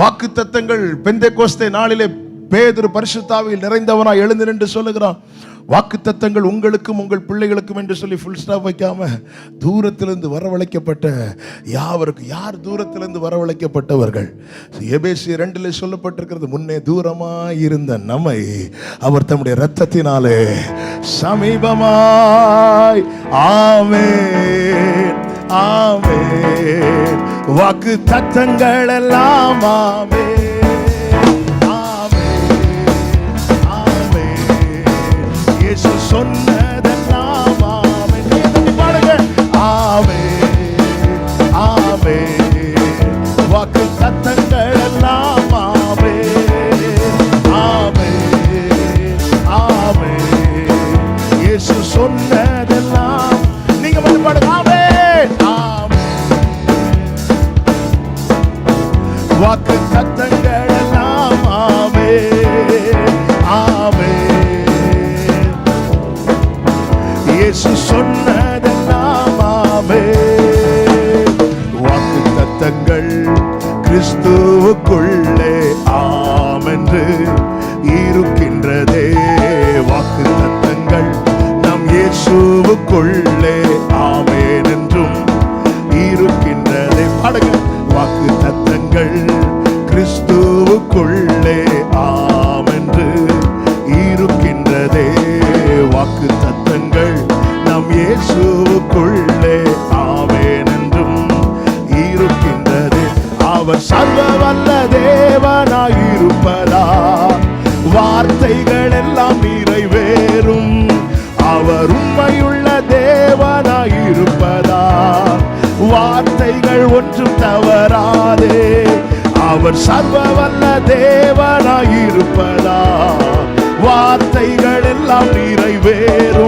வாக்கு தத்தங்கள் பெந்தை கோஸ்தே நாளிலே பேதுரு பரிசுத்தாவில் நிறைந்தவனா எழுந்து நின்று சொல்லுகிறான். வாக்கு தத்தங்கள் உங்களுக்கும் உங்கள் பிள்ளைகளுக்கும் என்று சொல்லி ஃபுல் ஸ்டாப் வைக்காம தூரத்திலிருந்து வரவழைக்கப்பட்ட யாவருக்கும் யார் தூரத்திலிருந்து வரவழைக்கப்பட்டவர்கள்? எபேசி ரெண்டில் சொல்லப்பட்டிருக்கிறது முன்னே தூரமாக இருந்த நம்மை அவர் தம்முடைய ரத்தத்தினாலே சமீபமாய் ஆமே ஆமே வாக்கு தத்தங்கள் எல்லாம் ஆமே ஆமே இயேசு சொன்ன கிறிஸ்துவுக்குள்ளே ஆமென்று இருக்கின்றதே. வாக்கு தத்தங்கள் நம் இயேசுவுக்குள்ளே ஆமேன் என்றும் இருக்கின்றதே. பாடுங்க. வாக்கு தத்தங்கள்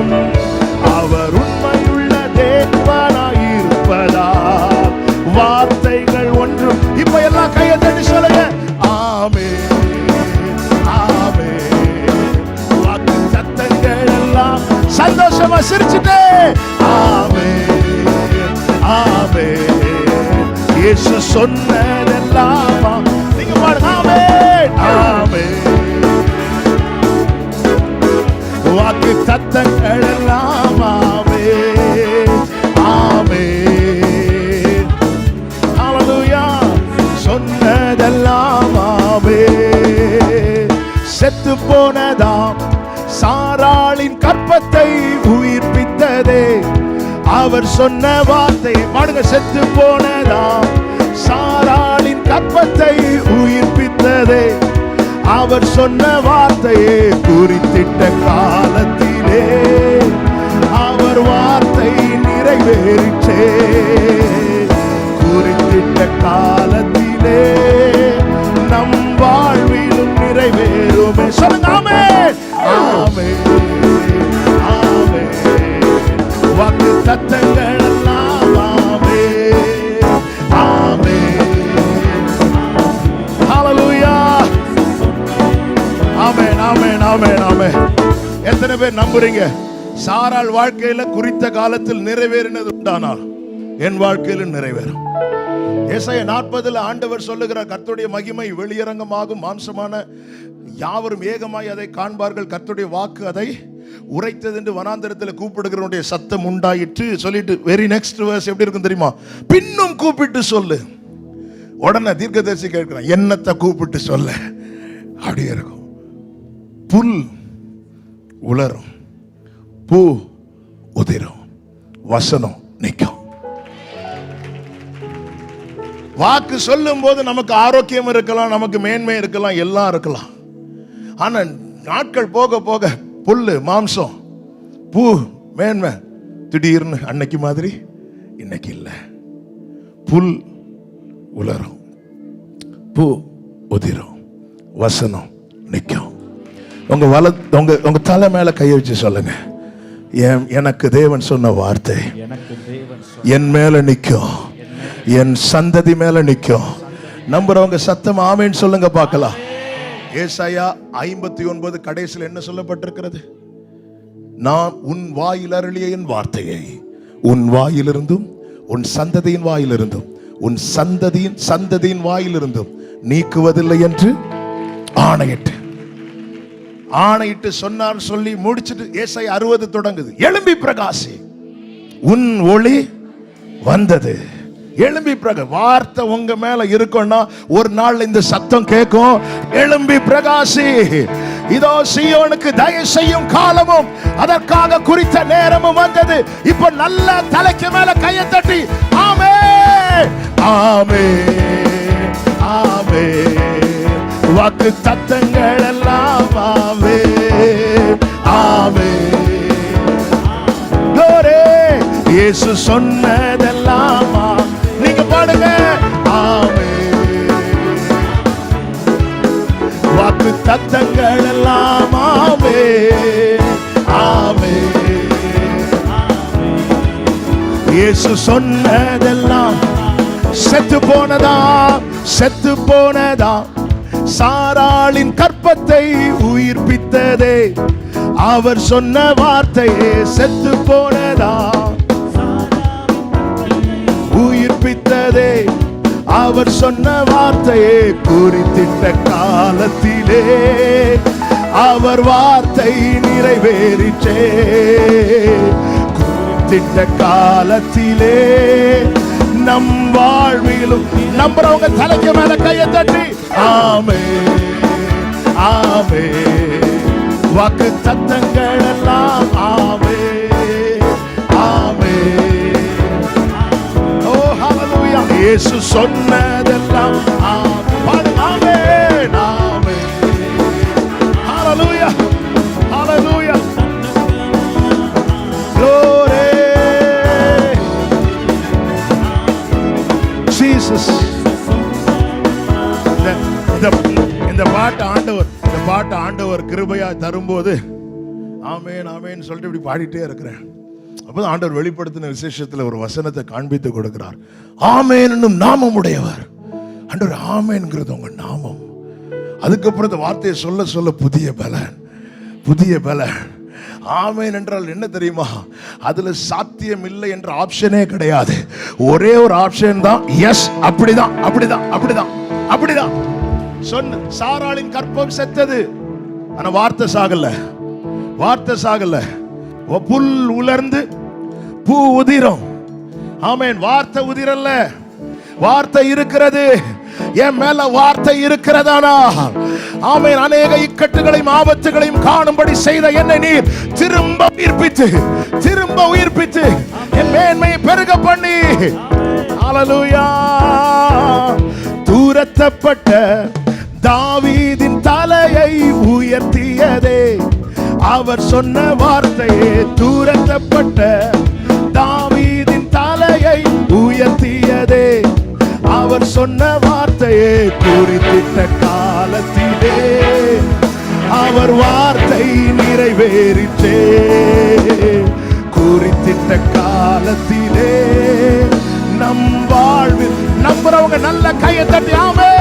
நிறைவேறும் அவர் உண்மையுள்ள தேவனாயிருப்பதா வார்த்தைகள் ஒன்றும் இப்ப எல்லாம் கையை தட்டி சொல்லுங்க. ஆமே ஆமே வாக்கு சத்தங்கள் எல்லாம் சந்தோஷமா சிரிச்சுட்டே ஆமே ஆமே இயேசு சொன்னதெல்லாம் சத்தங்கள் எல்லாம் ஆமே ஆமே. அவனுயா சொன்னதெல்லாம் ஆமே. செத்து போனதாம் சாராளின் கற்பத்தை உயிர்ப்பித்ததே. அவர் சொன்ன வார்த்தை பாடுங்க செத்து போனதாம் சாராளின் கற்பத்தை உயிர்ப்பித்ததே. அவர் சொன்ன வார்த்தையே குறித்திட்ட கா நிறைவேறிச்சே குறிப்பிட்ட காலத்திலே நம் வாழ்விலும் நிறைவேறுமே. சொல்லுங்க ஆமே ஆமே ஆமே வாக்கு சத்தங்கள் எல்லாம் ஆமே ஆமே ஹalleluya. ஆமென் ஆமென் ஆமென் ஆமென். எத்தனை பேர் நம்புறீங்க? சாராள் வாழ்க்கையில குறித்த காலத்தில் நிறைவேறினது உண்டானால் என் வாழ்க்கையில நிறைவேறும். ஏசாய நாற்பதுல ஆண்டவர் சொல்லுகிறார் கர்த்தருடைய மகிமை வெளியரங்கமாகும் மாம்சமான யாவரும் ஏகமாய் அதை காண்பார்கள். கர்த்தருடைய வாக்கு அதை உரைத்தது என்று வனாந்தரத்தில் கூப்பிடுகிறவனுடைய சத்தம் உண்டாயிற்று. சொல்லிட்டு வெரி நெக்ஸ்ட் வேர்ஸ் எப்படி இருக்கும் தெரியுமா? பின்னும் கூப்பிட்டு சொல்லு. உடனே தீர்க்கதரிசி கேட்கிறான் என்னத்தை கூப்பிட்டு சொல்ல? அப்படியே இருக்கும். புல் உலரும். பூ உதிரும். வசனம் நிற்கும். வாக்கு சொல்லும் போது நமக்கு ஆரோக்கியம் இருக்கலாம் நமக்கு மேன்மை இருக்கலாம் எல்லாம் இருக்கலாம். ஆனா நாட்கள் போக போக புல்லு மாம்சம் பூ மேன்மை திடீர்னு அன்னைக்கு மாதிரி இன்னைக்கு இல்லை. புல் உலரும். பூ உதிரும். வசனம் நிற்கும். உங்க வல உங்க உங்க தலை மேல கையை வச்சு சொல்லுங்க. எனக்கு தேவன் சொன்ன வார்த்தை. என் மேல நிற்கும் என் சந்ததி மேல நிற்கும் நம்புறவங்க சத்தம் ஆமேன்னு சொல்லுங்க பார்க்கலாம். ஏசாயா ஐம்பத்தி ஒன்பது கடைசியில் என்ன சொல்லப்பட்டிருக்கிறது? நான் உன் வாயில் அருளிய என் வார்த்தையை உன் வாயிலிருந்தும் உன் சந்ததியின் வாயிலிருந்தும் உன் சந்ததியின் சந்ததியின் வாயிலிருந்தும் நீக்குவதில்லை என்று ஆணையிட்டு ஆணையிட்டு சொன்னார் சொல்லி முடிச்சிட்டு ஏசை அறுபது தொடங்குது. எலும்பி பிரகாசி. உன் ஒளி வந்தது. எலும்பி பிரக வார்த்தை உங்க மேல இருக்கும்னா ஒரு நாள் இந்த சத்தம் கேட்கும். எழும்பி பிரகாசி. இதோ சியோனுக்கு தயவு செய்யும் காலமும் அதற்காக குறித்த நேரமும் வந்தது. இப்ப நல்ல தலைக்கு மேல கையை தட்டி ஆமே ஆமே ஆமே வாக்கு தத்தங்கள் எல்லாம் ஆவே ஆவே. கோரே இயேசு சொன்னதெல்லாம் நீங்க பாடுங்க ஆமே வாக்கு தத்தங்கள் எல்லாம் ஆவே. ஆமே இயேசு சொன்னதெல்லாம் செத்து போனதா செத்து போனதா? சாராளின் கற்பத்தை உயிர்ப்பித்ததே. அவர் சொன்ன வார்த்தையே செத்து போனதா? உயிர்ப்பித்ததே. அவர் சொன்ன வார்த்தையே குறித்திட்ட காலத்திலே. அவர் வார்த்தை நிறைவேறிச்சே. குறித்திட்ட காலத்திலே. நம் வாழ்விலும் நம்புறவங்க தலைக்கு மேல கையை தட்டி ஆமே ஆமே வாக்கு சத்தங்கள் எல்லாம் ஆமே ஆமே ஓ ஹalleluya இயேசு சொன்னதெல்லாம் ஆமே இந்த- இந்த பாட்டு ஆண்டவர் இந்த பாட்டு ஆண்டவர் கிருபையா தரும்போது ஆமேன் ஆமேன்னு சொல்லிட்டு இப்படி பாடிட்டே இருக்கிறேன். அப்போதான் ஆண்டவர் வெளிப்படுத்தின விசேஷத்தில் ஒரு வசனத்தை காண்பித்து கொடுக்கிறார். ஆமேன் என்னும் நாமம் உடையவர் ஆண்டவர் ஆமேன்கிறது உங்க நாமம். அதுக்கப்புறம் இந்த வார்த்தையை சொல்ல சொல்ல புதிய பலன் புதிய பலன். ஆமேன் என்றால் என்ன தெரியுமா? அதுல சாத்தியம் இல்லை என்ற ஆப்ஷனே கிடையாது. ஒரே ஒரு ஆப்ஷன் தான் எஸ் அப்படிதான் அப்படிதான் அப்படிதான் அப்படிதான். சொன்ன சாராளின் கற்பம் செத்தது. ஆனா வார்த்தை சாகல. வார்த்தை சாகல. புல் உலர்ந்து பூ உதிரும். ஆமேன் வார்த்தை உதிரல்ல. வார்த்தை இருக்கிறது. என் மேல வார்த்தை இருக்கிறதானா? ஆமேன் அநேக இக்கட்டுகளையும் ஆபத்துகளையும் காணும்படி செய்த என்னை நீ திரும்ப உயிர்ப்பித்து திரும்ப உயிர்ப்பித்து என் மேன்மையை பெருக பண்ணி. அலலுயா தூரத்தப்பட்ட தாவீதின் தலையை உயர்த்தியதே. அவர் சொன்ன வார்த்தையே தூரத்தப்பட்ட தாவீதின் தலையை உயர்த்தியதே. அவர் சொன்ன வார்த்தையே குறித்திட்ட காலத்திலே. அவர் வார்த்தை நிறைவேறிற்றே. குறித்திட்ட காலத்திலே நம் வாழ்வில் நம்புறவங்க நல்ல கையை தட்டி ஆமே ஆமே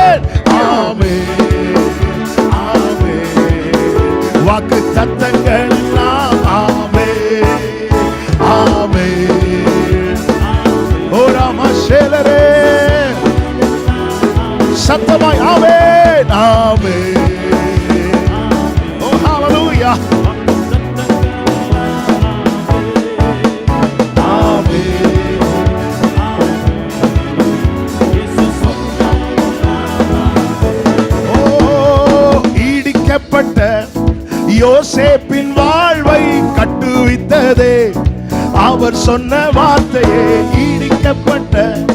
வாக்கு தத்தங்கள் யோசேப்பின் வாழ்வை கட்டுவித்ததே. அவர் சொன்ன வார்த்தையே ஈடிக்கப்பட்ட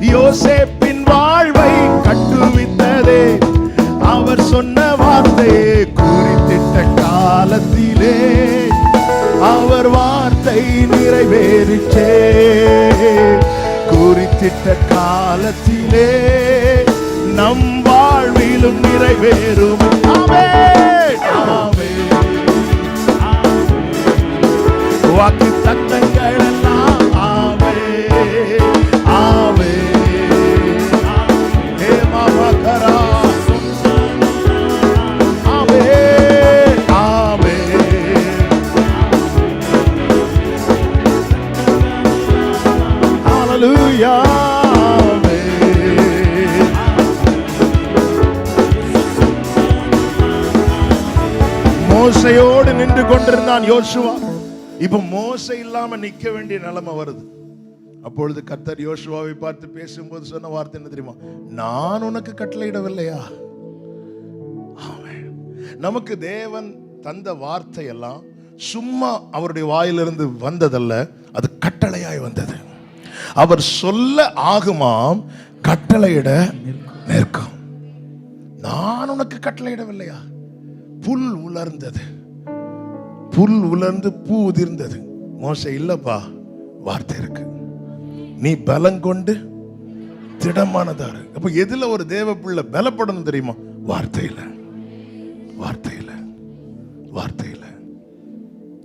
யோசேப்பின் வாழ்வை கட்டுவித்ததே. அவர் சொன்ன வார்த்தையே குறித்திட்ட காலத்திலே. அவர் வார்த்தை நிறைவேறிச்சே. குறித்திட்ட காலத்திலே நம் வாழ்விலும் நிறைவேறும். ஆமென், வாக்கு சத்தங்கள் எல்லாம் ஆவே ஆவே ஹேமா மகரா மோசையோடு நின்று கொண்டிருந்தான் யோசுவா. இப்ப மோசை இல்லாம நிக்க வேண்டிய நிலைமை வருது. அப்பொழுது கத்தர் யோசுவாவை பார்த்து பேசும்போது சொன்ன வார்த்தை என்ன தெரியுமா? நான் உனக்கு கட்டளையிடவில்லையா? நமக்கு தேவன் தந்த வார்த்தை எல்லாம் சும்மா அவருடைய வாயிலிருந்து வந்ததல்ல அது கட்டளையாய் வந்தது. அவர் சொல்ல ஆகுமாம் கட்டளையிட நிற்கும். நான் உனக்கு கட்டளையிடவில்லையா? புல் உலர்ந்தது. புல் உலர்ந்து பூ உதிர்ந்தது. மோசை இல்லப்பா வார்த்தை இருக்கு. நீ பலம் கொண்டு திடமானதாரு. அப்ப எதுல ஒரு தேவ பிள்ளை பலப்படணும் தெரியுமா? வார்த்தையில. வார்த்தையில. வார்த்தையில.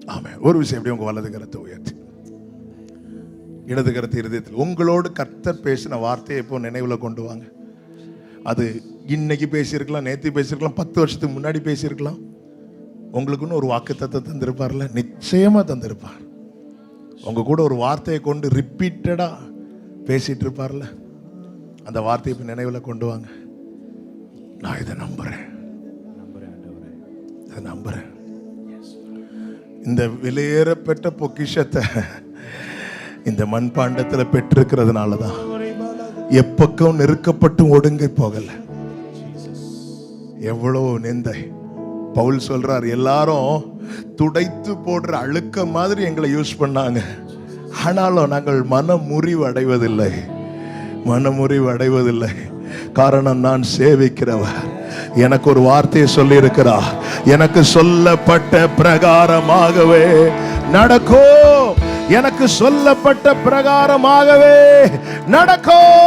ஆமே ஒரு விஷயம் எப்படி உங்க வலது கரத்தை உயர்த்தி? இடது கரத்தை இருதயத்தில். உங்களோடு கர்த்தர் பேசின வார்த்தையை இப்போ நினைவில் கொண்டு வாங்க. அது இன்னைக்கு பேசியிருக்கலாம் நேற்று பேசியிருக்கலாம் பத்து வருஷத்துக்கு முன்னாடி பேசியிருக்கலாம். உங்களுக்குன்னு ஒரு வாக்குத்தத்தை தந்திருப்பார்ல? நிச்சயமா தந்திருப்பார். உங்க கூட ஒரு வார்த்தையை கொண்டு ரிப்பீட்டடா பேசிட்டு இருப்பார்ல அந்த வார்த்தையை இப்ப நினைவுல கொண்டு வாங்க. நான் இதை நம்புறேன். இதை நம்புறேன். இந்த விலையேறப்பட்ட பொக்கிஷத்தை இந்த மண்பாண்டத்துல பெற்றிருக்கிறதுனால தான் எப்பக்கம் நெருக்கப்பட்டு ஒடுங்கி போகல. எவ்வளவு நிந்தை. பவுல் சொல்றார் எல்லாரும் துடைத்து போடுற அழுக்க மாதிரி எங்களை யூஸ் பண்ணாங்க. ஆனாலும் நாங்கள் மன முறிவு அடைவதில்லை மன முறிவு அடைவதில்லை காரணம் நான் சேவிக்கிறவர். எனக்கு ஒரு வார்த்தையை சொல்லி இருக்கிறா எனக்கு சொல்லப்பட்ட பிரகாரமாகவே நடக்கும். எனக்கு சொல்லப்பட்ட பிரகாரமாகவே நடக்கும்.